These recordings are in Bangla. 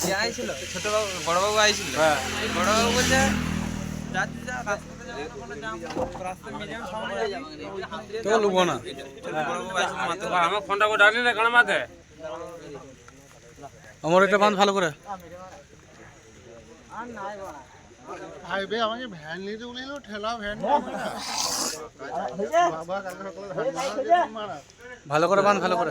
যে আইছিল ছোট বাবু বড় বাবু আইছিল বড় বাবু বলছে কোনো তো লুবো না। আমার ফোনটা ডাকলি না কারণ মাঝে আমার এটা বাঁধ ভালো করে। হাইবে আমাকে ভ্যান নিতে বলেছিল ঠেলা ভ্যান ভালো করে বাঁধ ভালো করে।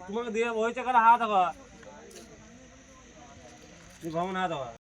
তোমাকে দিয়ে বইছে কারণ হাত হওয়া তুমি ভবন হাত হওয়া